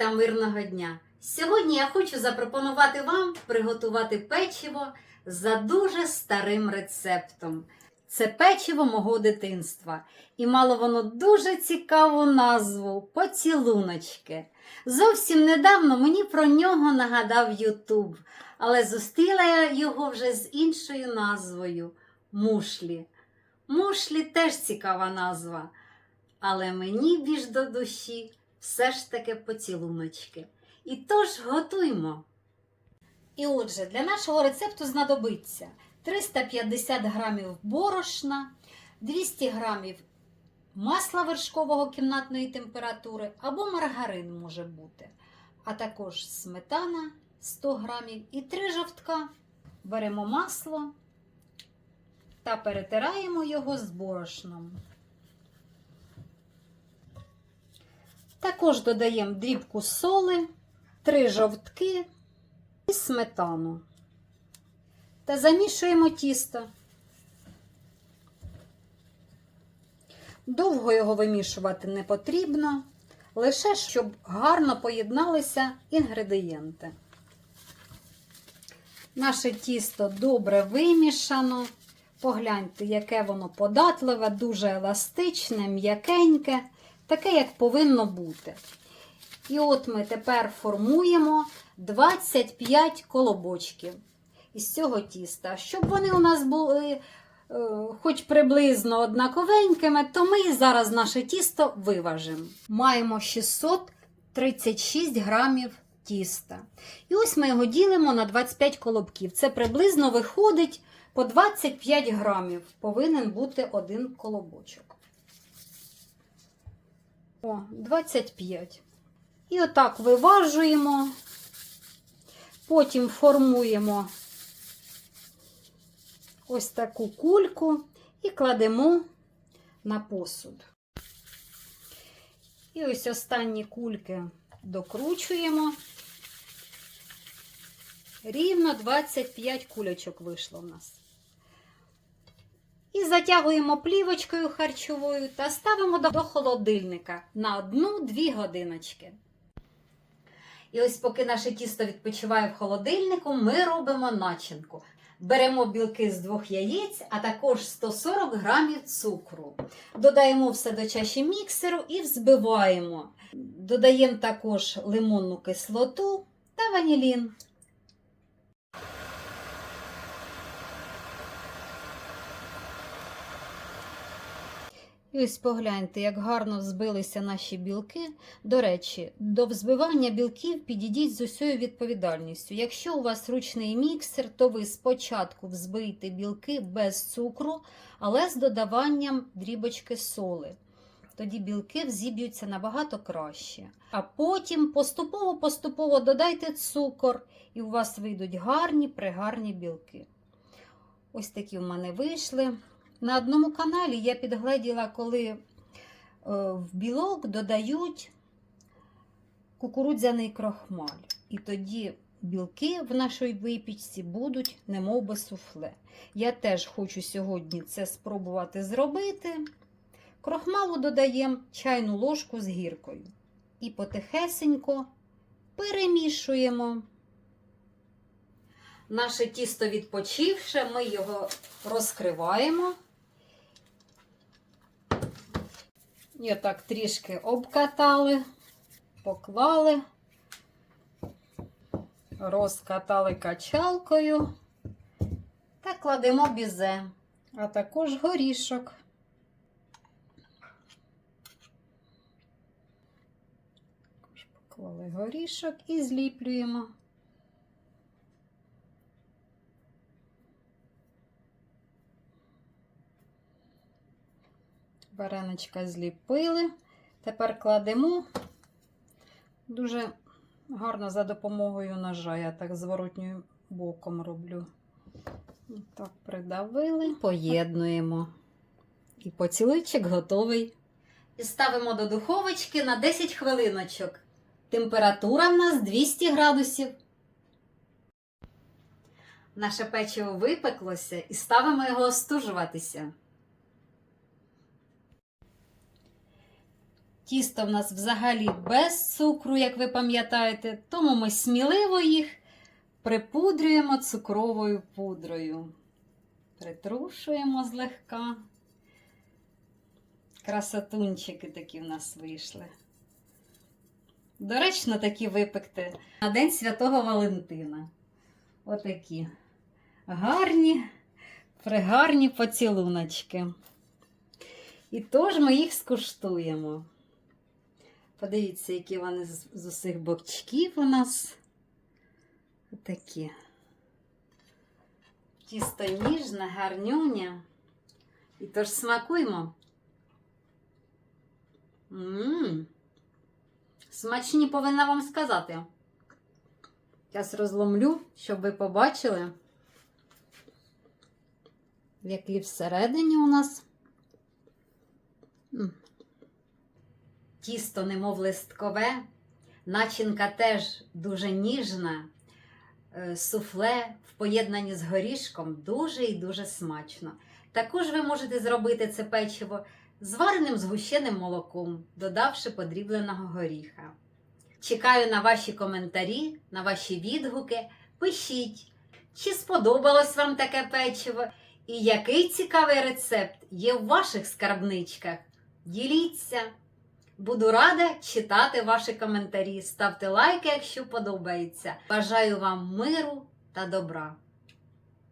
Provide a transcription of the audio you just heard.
та мирного дня! Сьогодні я хочу запропонувати вам приготувати печиво за дуже старим рецептом. Це печиво мого дитинства, і мало воно дуже цікаву назву поцілуночки. Зовсім недавно мені про нього нагадав Ютуб, але зустріла я його вже з іншою назвою мушлі. Мушлі теж цікава назва, але мені більш до душі все ж таки поцілуночки. І тож готуймо. І отже, для нашого рецепту знадобиться 350 грамів борошна, 200 грамів масла вершкового кімнатної температури або маргарин може бути, а також сметана 100 грамів і 3 жовтка. Беремо масло та перетираємо його з борошном. Також додаємо дрібку соли, 3 жовтки і сметану. Та замішуємо тісто. Довго його вимішувати не потрібно, лише щоб гарно поєдналися інгредієнти. Наше тісто добре вимішано. Погляньте, яке воно податливе, дуже еластичне, м'якеньке, таке, як повинно бути. І от ми тепер формуємо 25 колобочків із цього тіста. Щоб вони у нас були е, хоч приблизно однаковенькими, то ми зараз наше тісто виважимо. Маємо 636 грамів тіста. І ось ми його ділимо на 25 колобків. Це приблизно виходить по 25 грамів. Повинен бути один колобочок. О, 25. І отак виважуємо, потім формуємо ось таку кульку і кладемо на посуд. І ось останні кульки докручуємо. Рівно 25 кульочок вийшло в нас. І затягуємо плівочкою харчовою та ставимо до холодильника на 1-2 годиночки. І ось поки наше тісто відпочиває в холодильнику, ми робимо начинку. Беремо білки з двох яєць, а також 140 грамів цукру. Додаємо все до чаші міксеру і взбиваємо. Додаємо також лимонну кислоту та ванілін. І ось погляньте, як гарно взбилися наші білки. До речі, до взбивання білків підійдіть з усією відповідальністю. Якщо у вас ручний міксер, то ви спочатку взбийте білки без цукру, але з додаванням дрібочки соли. Тоді білки взіб'ються набагато краще. А потім поступово-поступово додайте цукор, і у вас вийдуть гарні пригарні білки. Ось такі в мене вийшли. На одному каналі я підгледіла, коли е, в білок додають кукурудзяний крохмаль. І тоді білки в нашій випічці будуть немов би суфле. Я теж хочу сьогодні це спробувати зробити. Крохмалу додаємо чайну ложку з гіркою. І потихесенько перемішуємо. Наше тісто відпочивше, ми його розкриваємо. І отак трішки обкатали, поклали, розкатали качалкою та кладемо бізе, а також горішок. Поклали горішок і зліплюємо. Вареничка зліпили. Тепер кладемо дуже гарно за допомогою ножа. Я так зворотньою боком роблю. Так, придавили, поєднуємо. І поцілуйчик готовий. І ставимо до духовочки на 10 хвилиночок. Температура в нас 200 градусів. Наше печиво випеклося і ставимо його остужуватися. Тісто в нас взагалі без цукру, як ви пам'ятаєте, тому ми сміливо їх припудрюємо цукровою пудрою. Притрушуємо злегка. Красотунчики такі в нас вийшли. Доречно такі випекти на День Святого Валентина. Отакі гарні, пригарні поцілуночки. І тож ми їх скуштуємо. Подивіться, які вони з, усіх бокчиків у нас. Отакі. Тісто ніжне, гарнюня. І тож смакуємо. Ммм. Смачні повинна вам сказати. Зараз розломлю, щоб ви побачили, які всередині у нас. Тісто, немов листкове, начинка теж дуже ніжна, Е, суфле в поєднанні з горішком дуже і дуже смачно. Також ви можете зробити це печиво з вареним згущеним молоком, додавши подрібленого горіха. Чекаю на ваші коментарі, на ваші відгуки. Пишіть, чи сподобалось вам таке печиво, і який цікавий рецепт є в ваших скарбничках. Діліться! Буду рада читати ваші коментарі. Ставте лайки, якщо подобається. Бажаю вам миру та добра.